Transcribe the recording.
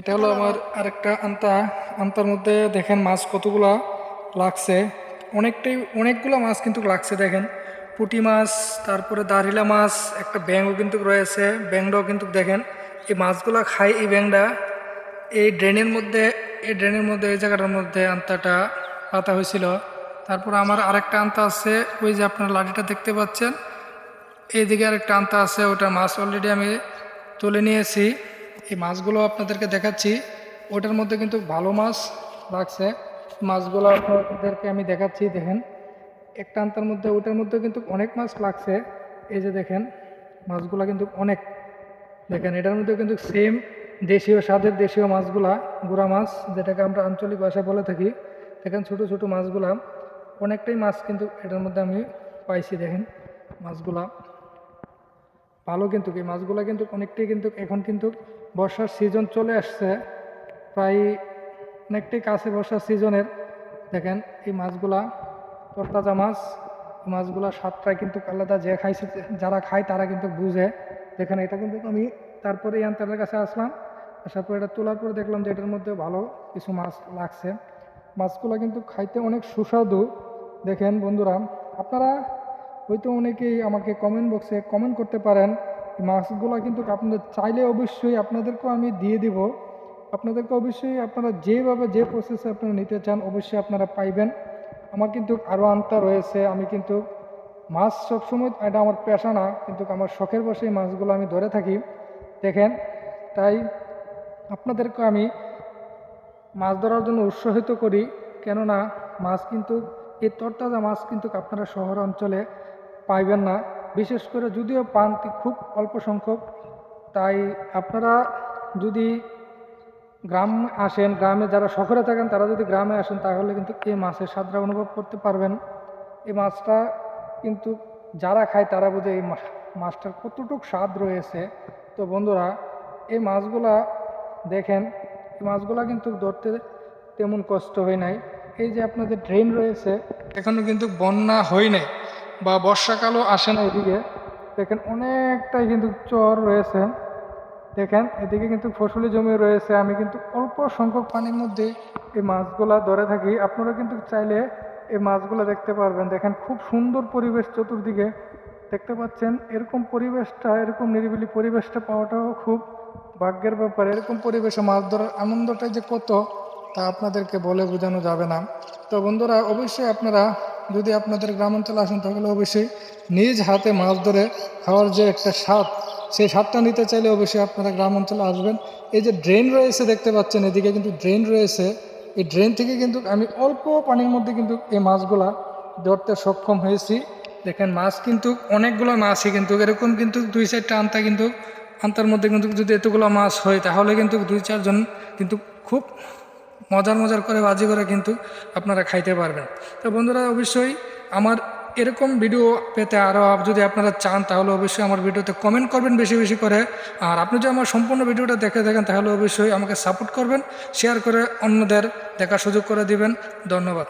এটা হলো আমার আরেকটা আন্তা। আন্তার মধ্যে দেখেন মাছ কতগুলা লাগছে। অনেকটাই, অনেকগুলো মাছ কিন্তু লাগছে দেখেন। পুঁটি মাছ, তারপরে দাঁড়িলা মাছ, একটা ব্যাঙও কিন্তু রয়েছে ব্যাংটাও কিন্তু দেখেন। এই মাছগুলো খায় এই ব্যাংটা এই ড্রেনের মধ্যে, এই ড্রেনের মধ্যে, এই জায়গাটার মধ্যে আন্তাটা পাতা হয়েছিল। তারপর আমার আরেকটা আন্তা আছে, ওই যে আপনার লাঠিটা দেখতে পাচ্ছেন। এইদিকে আরেকটা আন্তা আছে, ওটা মাছ অলরেডি আমি তুলে নিয়েছি। এই মাছগুলো আপনাদেরকে দেখাচ্ছি। ওটার মধ্যে কিন্তু ভালো মাছ লাগছে। মাছগুলো আপনাদেরকে আমি দেখাচ্ছি, দেখেন। একটা আন্তার মধ্যে ওটার মধ্যে কিন্তু অনেক মাছ লাগছে। এই যে দেখেন, মাছগুলো কিন্তু অনেক। দেখেন, এটার মধ্যে কিন্তু সেম দেশীয় স্বাদের দেশীয় মাছগুলা, গুড়া মাছ, যেটাকে আমরা আঞ্চলিক ভাষায় বলে থাকি। দেখেন, ছোট ছোট মাছগুলা। অনেকটাই মাছ কিন্তু এটার মধ্যে আমি পাইছি, দেখেন, মাছগুলা। ভালো কিন্তু এই মাছগুলো কিন্তু অনেকটাই কিন্তু এখন কিন্তু বর্ষার সিজন চলে আসছে। প্রায় অনেকটাই কাছে বর্ষার সিজনের দেখেন, এই মাছগুলা, তরতাজা মাছ মাছগুলা স্বাদটা কিন্তু আলাদা যে খাইছে, যারা খায় তারা কিন্তু বুঝে। দেখেন, এটা কিন্তু আমি তারপরে এই আন্তারের কাছে আসলাম। আসার পর এটা তোলার পরে দেখলাম যে এটার মধ্যে ভালো কিছু মাছ লাগছে। মাছগুলো কিন্তু খাইতে অনেক সুস্বাদু। দেখেন বন্ধুরা, আপনারা হয়তো অনেকেই আমাকে কমেন্ট বক্সে কমেন্ট করতে পারেন। মাছগুলো কিন্তু আপনাদের চাইলে অবশ্যই আপনাদেরকেও আমি দিয়ে দিব। আপনাদেরকে অবশ্যই আপনারা যেভাবে যে প্রসেসে আপনারা নিতে চান, অবশ্যই আপনারা পাইবেন। আমার কিন্তু আরও আন্তা রয়েছে। আমি কিন্তু মাছ সবসময়, এটা আমার পেশা না, কিন্তু আমার শখের বসেই মাছগুলো আমি ধরে থাকি। দেখেন, তাই আপনাদেরকে আমি মাছ ধরার জন্য উৎসাহিত করি। কেননা মাছ কিন্তু, এই তরতাজা মাছ কিন্তু আপনারা শহর অঞ্চলে পাইবেন না। বিশেষ করে যদিও পানটি খুব অল্প সংখ্যক, তাই আপনারা যদি গ্রাম আসেন, গ্রামে যারা শহরে থাকেন, তারা যদি গ্রামে আসেন, তাহলে কিন্তু এই মাছের স্বাদটা অনুভব করতে পারবেন। এই মাছটা কিন্তু যারা খায়, তারা বোঝে এই মাছ- মাছটার কতটুক স্বাদ রয়েছে। তো বন্ধুরা, এই মাছগুলা দেখেন, এই মাছগুলা কিন্তু ধরতে তেমন কষ্ট হয় নাই। এই যে আপনাদের ড্রেন রয়েছে, এখনও কিন্তু বন্যা হয় নাই। বা বর্ষাকালও আসে না এদিকে দেখেন অনেকটাই কিন্তু চর রয়েছে। দেখেন, এদিকে কিন্তু ফসলি জমি রয়েছে। আমি কিন্তু অল্প সংখ্যক পানির মধ্যে এই মাছগুলা ধরে থাকি। আপনারা কিন্তু চাইলে এই মাছগুলো দেখতে পারবেন। দেখেন খুব সুন্দর পরিবেশ চতুর্দিকে। দেখতে পাচ্ছেন, এরকম পরিবেশটা, এরকম নিরিবিলি পরিবেশটা পাওয়াটাও খুব ভাগ্যের ব্যাপার। এরকম পরিবেশে মাছ ধরার আনন্দটা যে কত, তা আপনাদেরকে বলে বোঝানো যাবে না। তো বন্ধুরা, অবশ্যই আপনারা যদি আপনাদের গ্রাম অঞ্চলে আসেন, তাহলে অবশ্যই নিজ হাতে মাছ ধরে খাওয়ার যে একটা স্বাদ, সেই স্বাদটা নিতে চাইলে অবশ্যই আপনারা গ্রাম অঞ্চলে আসবেন। এই যে ড্রেন রয়েছে, দেখতে পাচ্ছেন এদিকে কিন্তু ড্রেন রয়েছে। এই ড্রেন থেকে কিন্তু আমি অল্প পানির মধ্যে কিন্তু এই মাছগুলা ধরতে সক্ষম হয়েছি। দেখেন, মাছ কিন্তু অনেকগুলো মাছই কিন্তু এরকম কিন্তু দুই চারটা আনতা কিন্তু, আনতার মধ্যে কিন্তু যদি এতগুলো মাছ হয়, তাহলে কিন্তু দুই চারজন কিন্তু খুব মজার মজার করে, বাজি করে কিন্তু আপনারা খাইতে পারবেন। তো বন্ধুরা, অবশ্যই আমার এরকম ভিডিও পেতে আরও যদি আপনারা চান, তাহলে অবশ্যই আমার ভিডিওতে কমেন্ট করবেন বেশি বেশি করে। আর আপনি যদি আমার সম্পূর্ণ ভিডিওটা দেখে দেখেন তাহলে অবশ্যই আমাকে সাপোর্ট করবেন শেয়ার করে অন্যদের দেখার সুযোগ করে দিবেন। ধন্যবাদ।